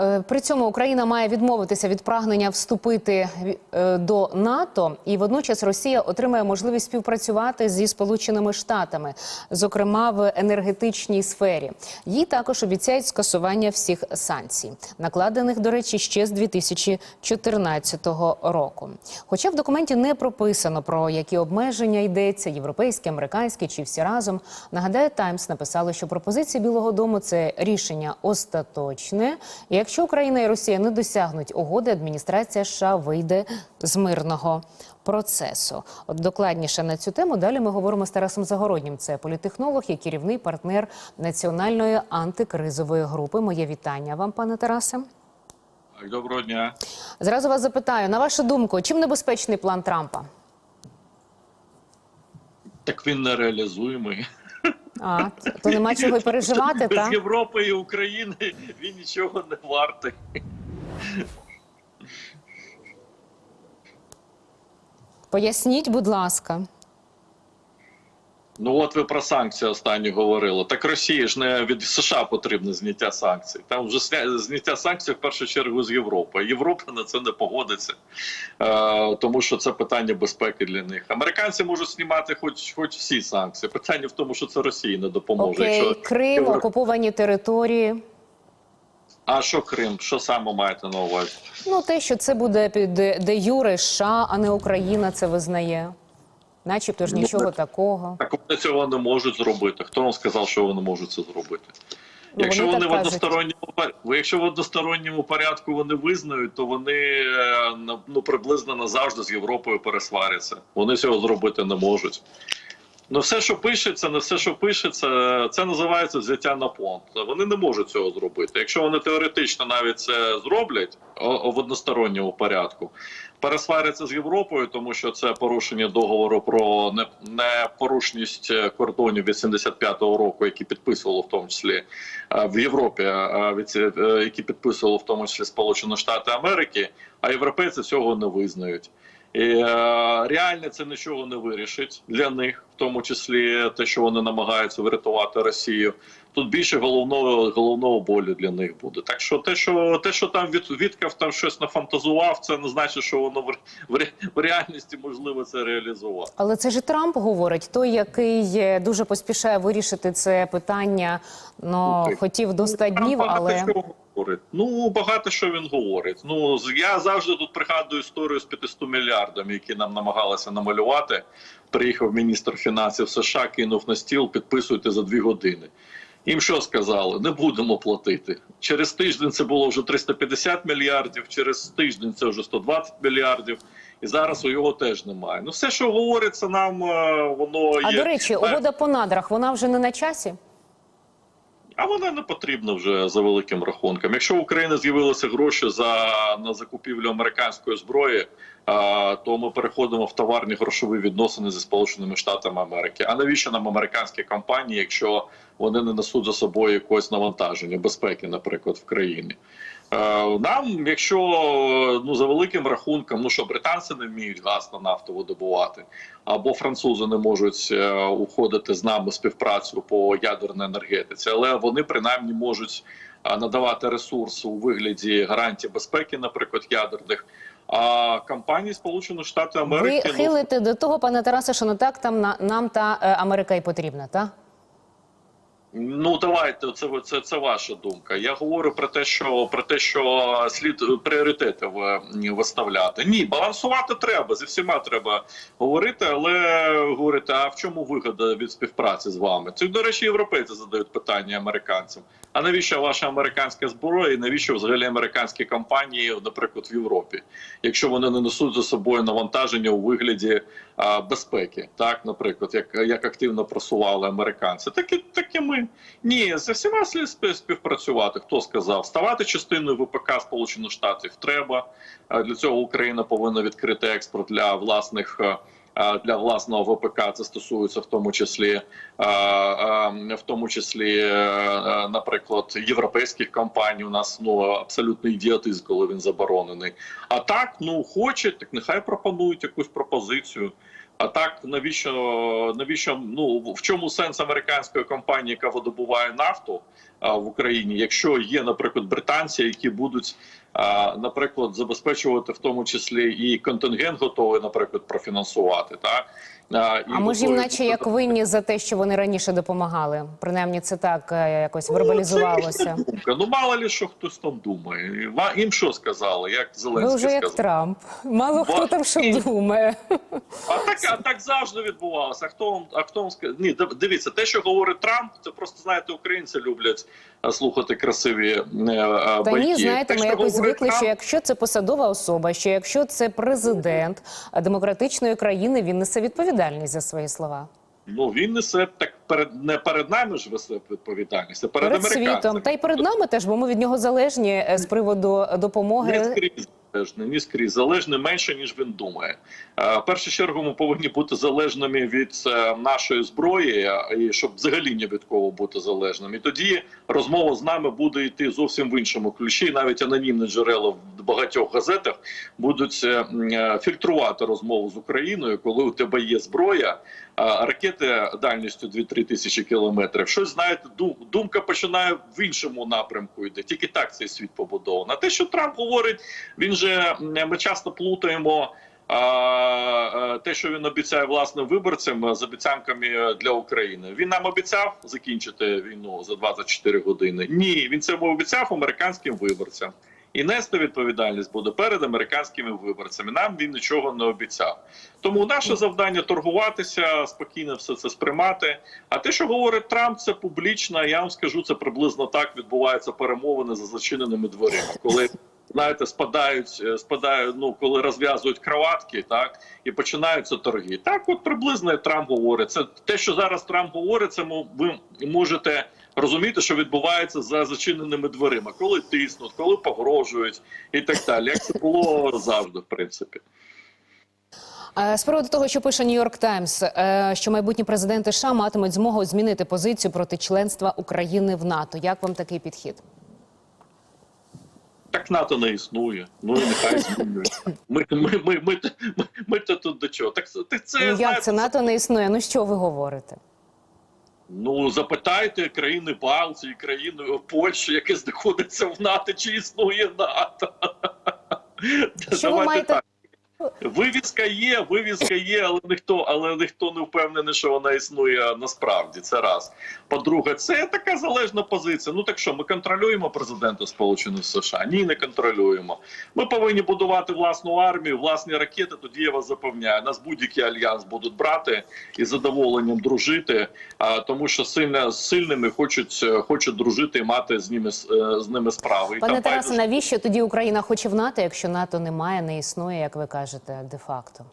Е, При цьому Україна має відмовитися від прагнення вступити е, до НАТО, і водночас Росія отримає можливість співпрацювати зі Сполученими Штатами, зокрема в енергетичній сфері. Їй також обіцяють скасування всіх санкцій, накладених, до речі, ще з 2014 року. Хоча в документі не прописано про які обмеження йдеться, європейські, американські чи всі разом. Нагадаю, Таймс написало, що пропозиція Білого Дому це рішення остаточне. І якщо Україна і Росія не досягнуть угоди, адміністрація США вийде з мирного процесу. От докладніше на цю тему далі ми говоримо з Тарасом Загороднім. Це політехнолог і керівний партнер національної антикризової групи. Моє вітання вам, пане Тарасе. Доброго дня. Зразу вас запитаю, на вашу думку, чим небезпечний план Трампа? Так він нереалізуємий. А то нема чого й переживати, Без? Європи і України він нічого не вартий. Поясніть, будь ласка. Ну от ви про санкції останні говорили. Так Росії ж не від США потрібне зняття санкцій. Там вже зняття санкцій в першу чергу з Європи. Європа на це не погодиться, е, тому що це питання безпеки для них. Американці можуть знімати хоч хоч всі санкції. Питання в тому, що це Росії не допоможе. Окей, Якщо Крим, Євро- окуповані території. А що Крим? Що саме маєте на увазі? Ну, те, що це буде під де, де Юре США, а не Україна це визнає. Начебто ж Ну, нічого ну, такого. Так вони цього не можуть зробити. Хто вам сказав, що вони можуть це зробити? Ну, Якщо вони вони, в односторонньому якщо в односторонньому порядку вони визнають, то вони е, ну приблизно назавжди з Європою пересваряться. Вони цього зробити не можуть. Ну, все, що пишеться, не все, що пишеться, це називається взяття на понт. Вони не можуть цього зробити. Якщо вони теоретично навіть це зроблять в односторонньому порядку, пересваряться з Європою, тому що це порушення договору про непорушність кордонів від 75-го року, які підписувало в тому числі е, в Європі, е, е, які підписувало в тому числі Сполучені Штати Америки, а європейці цього не визнають. І е, реально це нічого не вирішить для них, в тому числі те, що вони намагаються врятувати Росію. Тут більше головного головного болю для них буде. Так що те, що те, що там від Віткав там щось нафантазував, це не значить, що воно в, в, в реальності можливо це реалізувати. Але це ж Трамп говорить, той, який дуже поспішає вирішити це питання, ну хотів до 100 днів, але що говорить. Ну багато що він говорить. Ну я завжди тут пригадую історію з 500 мільярдами, які нам намагалися намалювати. Приїхав міністр фінансів США, кинув на стіл, підписуйте за дві години. Їм що сказали? Не будемо платити. Через тиждень це було вже 350 мільярдів, через тиждень це вже 120 мільярдів, і зараз у його теж немає. Ну все, що говориться нам, е, воно а до речі, угода по надрах вона вже не на часі. А вона не потрібна вже за великим рахунком. Якщо в Україні з'явилися гроші за на закупівлю американської зброї, то ми переходимо в товарні грошові відносини зі Сполученими Штатами Америки. А навіщо нам американські компанії, якщо вони не несуть за собою якогось навантаження безпеки, наприклад, в країні? Е, Нам, якщо ну за великим рахунком, ну що британці не вміють газ на нафту видобувати, або французи не можуть е, уходити з нами співпрацю по ядерній енергетиці, але вони принаймні можуть е, надавати ресурси у вигляді гарантій безпеки, наприклад, ядерних. А компанії Сполучених Штатів Америки Ви хилите до того, пане Тарасе, що не так там на нам та е, Америка і потрібна, так? Ну давайте це це, це ваша думка. Я говорю про те, що про те, що слід пріоритети виставляти. Ні, балансувати треба зі всіма треба говорити, але говорити, а в чому вигода від співпраці з вами? Це до речі, європейці задають питання американцям. А навіщо ваша американська зброя? І навіщо взагалі американські компанії, наприклад, в Європі, якщо вони не несуть за собою навантаження у вигляді а, безпеки, так, наприклад, як, як активно просували американці, так і, так і ми. Ні, з всіма слід співпрацювати. Хто сказав? Ставати частиною ВПК Сполучених Штатів треба. Для цього Україна повинна відкрити експорт для власних. е, е, Для власного ВПК це стосується в тому числі, е, е, в тому числі, е, е, наприклад, європейських компаній. У нас ну абсолютний ідіотизм, коли він заборонений. А так, ну хочуть, так нехай пропонують якусь пропозицію. А так, навіщо навіщо ну в чому сенс американської компанії, яка видобуває нафту а, в Україні, якщо є, наприклад, британці, які будуть, а, наприклад, забезпечувати в тому числі і контингент готовий, наприклад, профінансувати, так а, і А ми ж їм, наче як винні за те, що вони раніше допомагали. Принаймні, це так е, якось Ну, вербалізувалося. це думка. Ну мало ли що хтось там думає. Їм що сказали, як Ви Зеленський вже як. Трамп. Мало хто там що Ні. думає. А так, а так завжди відбувалося. А хто вам, а хто вам скаже? Ні, дивіться, те, що говорить Трамп, це просто знаєте, українці люблять слухати красиві е, е, Та байки. ні, знаєте, Те, ми якось звикли, Трамп, що якщо це посадова особа, що якщо це президент демократичної країни, він несе відповідальність за свої слова. ну він несе так перед не перед нами ж несе відповідальність, а перед, Перед американцями. світом, та й перед нами теж, бо ми від нього залежні е, з приводу Не допомоги. скрізь залежний, не скрізь залежний менше ніж він думає. Е, В першу чергу ми повинні бути залежними від е, нашої зброї, і щоб взагалі ні від кого бути залежним. І тоді розмова з нами буде йти зовсім в іншому ключі. Навіть анонімні джерела в багатьох газетах будуть е, е, фільтрувати розмову з Україною, коли у тебе є зброя, ракети дальністю 2-3 тисячі кілометрів. Щось знаєте, ду- думка починає в іншому напрямку йде. Тільки так цей світ побудований. А те, що Трамп говорить, він же ми часто плутаємо. А, те, що він обіцяє власним виборцям з обіцянками для України, він нам обіцяв закінчити війну за 24 години. Ні, він це обіцяв американським виборцям, і нести відповідальність буде перед американськими виборцями. Нам він нічого не обіцяв. Тому наше завдання торгуватися, спокійно все це сприймати. А те, що говорить Трамп, це публічно. Я вам скажу, це приблизно так відбуваються перемовини за зачиненими дверима, коли. Знаєте, спадають, е, спадають, ну коли розв'язують кроватки, так і починаються торги. Так, от приблизно Трамп говорить. Це те, що зараз Трамп говорить, це ви можете розуміти, що відбувається за зачиненими дверима, коли тиснуть, коли погрожують і так далі. Як це було завжди, в принципі. Е, З приводу того, що пише Нью-Йорк Таймс, е, що майбутні президенти США матимуть змогу змінити позицію проти членства України в НАТО. Як вам такий підхід? Так НАТО не існує. Ну і нехай змінює. Ми, ми, ми, ми, ми, ми, ми то тут до чого? Так, це Ну як це НАТО не існує? Ну що ви говорите? Ну запитайте країни Балтії, країни Польщі, яке знаходиться в НАТО, чи існує НАТО. Що ви маєте- так. Вивіска є, вивіска є, але ніхто, але ніхто не впевнений, що вона існує насправді. Це раз. По-друге, це така залежна позиція. Ну так що, ми контролюємо президента Сполучених США? Ні, не контролюємо. Ми повинні будувати власну армію, власні ракети. Тоді я вас запевняю, нас будь-який альянс будуть брати і задоволенням дружити, тому що сильно з сильними хочуть, е, хочуть дружити і мати з ними е, з ними справи. Пане Тарасе, навіщо тоді Україна хоче в НАТО, якщо НАТО немає, не існує, як ви кажете, де-факто?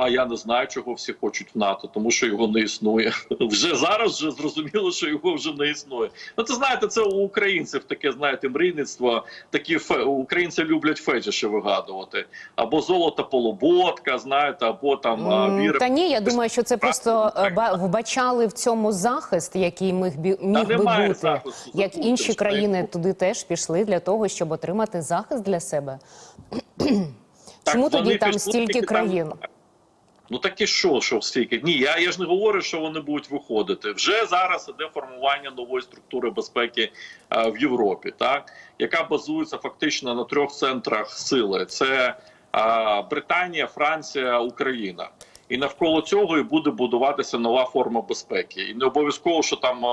А я не знаю, чого всі хочуть в НАТО, тому що його не існує. Вже зараз вже зрозуміло, що його вже не існує. Ну це знаєте, це у українців таке, знаєте, мрійництво. Такі фе... українці люблять фетіші вигадувати. Або золото полуботка, знаєте, або там віра. Та ні, я думаю, що це просто е, ба- вбачали в цьому захист, який міг міг би бути. захисту, Як інші країни туди теж пішли для того, щоб отримати захист для себе. Чому так, тоді там стільки країн? там-? Ну так і що, що стільки? Ні, я, я ж не говорю, що вони будуть виходити. Вже зараз іде формування нової структури безпеки е, в Європі, так яка базується фактично на трьох центрах сили: це е, Британія, Франція, Україна. І навколо цього і буде будуватися нова форма безпеки. І не обов'язково, що там е,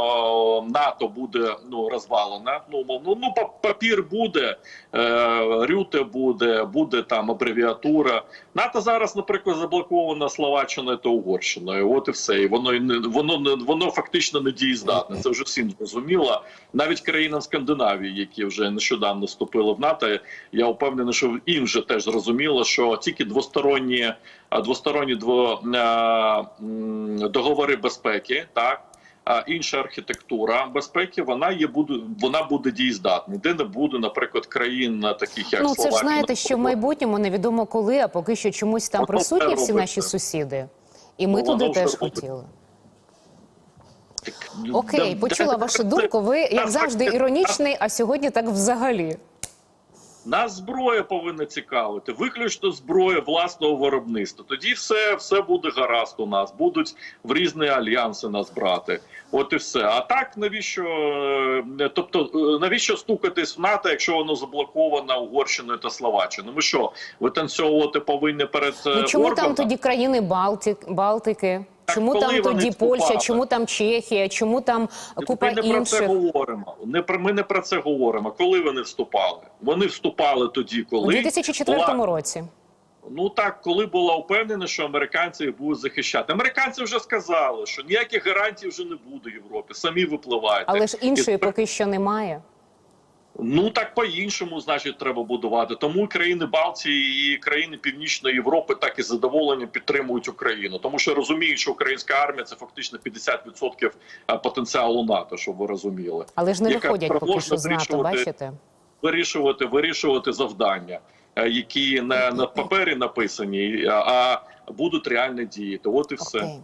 НАТО буде ну розвалена. Ну мовно, ну па- папір буде, е, рюте буде, буде там абревіатура. НАТО зараз, наприклад, заблоковано Словаччиною та Угорщиною. От і все. І воно не воно не воно фактично не дієздатне. Це вже всім зрозуміло. Навіть країнам Скандинавії, які вже нещодавно вступили в НАТО, я впевнений, що їм вже теж зрозуміло, що тільки двосторонні двосторонні дво, е, договори безпеки, так. А інша архітектура безпеки вона є буде вона буде дієздатна. Де не буде, наприклад, країн таких як Ну це ж знаєте, що в майбутньому невідомо коли, а поки що чомусь там Воно присутні всі наші сусіди. І ми Ну, воно туди теж хотіли. Окей, почула вашу думку. Ви як завжди іронічний, а сьогодні так взагалі. Нас зброя повинна цікавити, виключно зброя власного виробництва. Тоді все, все буде гаразд у нас, будуть в різні альянси нас брати. От і все. А так навіщо? е, Тобто, е, навіщо стукатись в НАТО, якщо воно заблоковано Угорщиною та Словаччиною? Ми що, витанцьовувати повинні перед е, Ну чому Орбаном? там тоді країни Балтик, Балтики? Так Чому коли там тоді Польща? вступали? Чому там Чехія? Чому там купа ми не про це говоримо. Не про ми не про це говоримо. Коли вони вступали? Вони вступали тоді, коли У коли 2004 була- році. Ну так, коли була впевнена, що американці їх будуть захищати. Американці вже сказали, що ніяких гарантій вже не буде Європі. Самі випливають. Але ж іншої І- поки що немає. Ну так по-іншому, значить, треба будувати. Тому країни Балтії і країни Північної Європи так і з задоволенням підтримують Україну, тому що розуміють, що українська армія це фактично 50% потенціалу НАТО, щоб ви розуміли. Але ж не Яка виходять поки що з НАТО, вирішувати- бачите? Вирішувати, вирішувати завдання, е, які не на папері написані, а а будуть реально діяти. От і все. Окей.